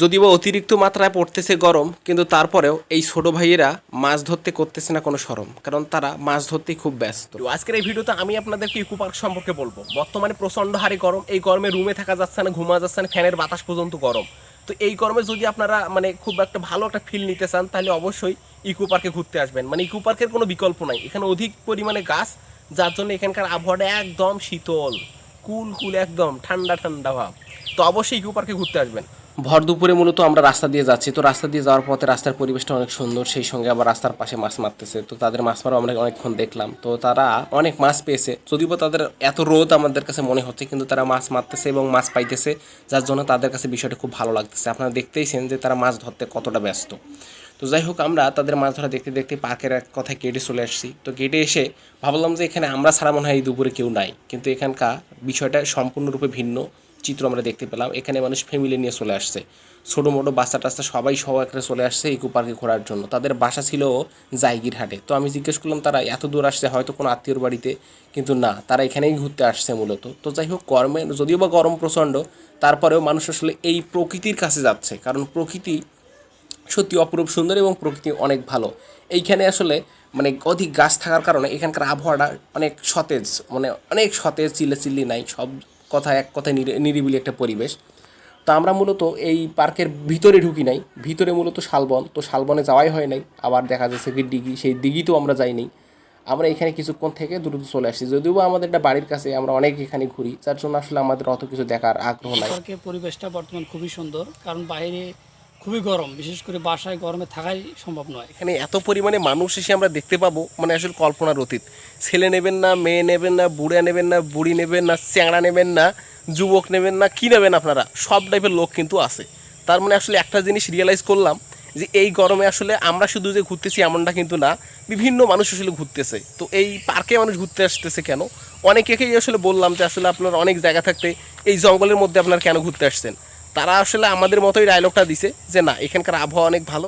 যদিও বা অতিরিক্ত মাত্রায় পড়তেছে গরম, কিন্তু তারপরেও এই ছোট ভাইয়েরা মাছ ধরতে করতেছে না কোনো সরম, কারণ তারা মাছ ধরতে খুব ব্যস্ত। আজকের এই ভিডিওতে আমি আপনাদেরকে ইকো পার্ক সম্পর্কে বলব? বর্তমানে প্রচণ্ড হারে গরম, এই গরমে রুমে থাকা যাচ্ছে না ঘুমা যাচ্ছে না, ফ্যানের বাতাস পর্যন্ত গরম। তো এই গরমে যদি আপনারা মানে খুব একটা ভালো একটা ফিল নিতে চান, তাহলে অবশ্যই ইকো পার্কে ঘুরতে আসবেন। মানে ইকো পার্কের কোনো বিকল্প নাই। এখানে অধিক পরিমাণে গাছ, যার জন্য এখানকার আবহাওয়াটা একদম শীতল, কুল কুল একদম, ঠান্ডা ঠান্ডা ভাব। তো অবশ্যই ইকো পার্কে ঘুরতে আসবেন। ভর দুপুরে মূলত আমরা রাস্তা দিয়ে যাচ্ছি। তো রাস্তা দিয়ে যাওয়ার পথে রাস্তার পরিবেশটা অনেক সুন্দর, সেই সঙ্গে আবার রাস্তার পাশে মাছ মারতেছে। তো তাদের মাছ মারা আমরা অনেকক্ষণ দেখলাম। তো তারা অনেক মাছ পেয়েছে। যদিও তাদের এত রোদ আমাদের কাছে মনে হচ্ছে, কিন্তু তারা মাছ মারতেছে এবং মাছ পাইতেছে, যার জন্য তাদের কাছে বিষয়টা খুব ভালো লাগতেছে। আপনারা দেখতেইছেন যে তারা মাছ ধরতে কতটা ব্যস্ত। তো যাই হোক, আমরা তাদের মাছ ধরা দেখতে দেখতে পার্কের এক কথায় গেটে চলে আসছি। তো গেটে এসে ভাবলাম যে এখানে আমরা ছাড়া মনে হয় এই দুপুরে কেউ নাই। কিন্তু এখানকার বিষয়টা সম্পূর্ণরূপে ভিন্ন। চিত্র আমরা দেখতে পেলাম। এখানে মানুষ ফ্যামিলি নিয়ে চলে আসছে। ছোটো মোটো বাচ্চা টাচ্চা সবাই সহ একটা চলে আসছে ইকো পার্কে ঘোরার জন্য। তাদের বাসা ছিল জাইগির হাটে। তো আমি জিজ্ঞেস করলাম, তারা এত দূর আসছে, হয়তো কোনো আত্মীয়র বাড়িতে? কিন্তু না, তারা এখানেই ঘুরতে আসছে মূলত। তো যাই হোক, গরমে, যদিও বা গরম প্রচণ্ড, তারপরেও মানুষ আসলে এই প্রকৃতির কাছে যাচ্ছে। কারণ প্রকৃতি সত্যি অপরূপ সুন্দর এবং প্রকৃতি অনেক ভালো। এইখানে আসলে মানে অধিক গাছ থাকার কারণে এখানকার আবহাওয়াটা অনেক সতেজ মানে অনেক সতেজ চিল্লে চিল্লি নাই, সব কথা, এক কথায় নিরি- নিরিবিলি একটা পরিবেশ। তো আমরা মূলত এই পার্কের ভিতরে ঢুকি নাই। ভিতরে মূলত শালবন। তো শালবনে যাওয়াই হয় নাই। আবার দেখা যাচ্ছে কি ডিগি, সেই দিঘিতেও আমরা যাই নাই আমরা এখানে কিছুক্ষণ থেকে দ্রুত চলে আসি যদিও আমাদের একটা বাড়ির কাছে আমরা অনেক এখানে ঘুরি, যার জন্য আসলে আমাদের অত কিছু দেখার আগ্রহ নাই। পরিবেশটা বর্তমান খুবই সুন্দর। কারণ বাইরে খুবই গরম, বিশেষ করে বাসায় গরমে থাকাই সম্ভব নয়। এখানে এত পরিমাণে মানুষ এসে আমরা দেখতে পাবো মানে আসলে কল্পনার অতীত। ছেলে নেবেন না, মেয়ে নেবেন না, বুড়া নেবেন না, বুড়ি নেবেন না, চ্যাংড়া নেবেন না, যুবক নেবেন না, কি নেবেন আপনারা? সব টাইপের লোক কিন্তু আছে। তার মানে আসলে একটা জিনিস রিয়েলাইজ করলাম, যে এই গরমে আসলে আমরা শুধু যে ঘুরতেছি এমনটা কিন্তু না, বিভিন্ন মানুষ আসলে ঘুরতেছে। তো এই পার্কে মানুষ ঘুরতে আসতেছে কেন? অনেকেকেই আসলে বললাম যে আসলে আপনার অনেক জায়গা থাকতে এই জঙ্গলের মধ্যে আপনার কেন ঘুরতে আসছেন? তারা আসলে আমাদের মতোই ডায়লগটা দিছে যে না এখানকার আবহাওয়া অনেক ভালো।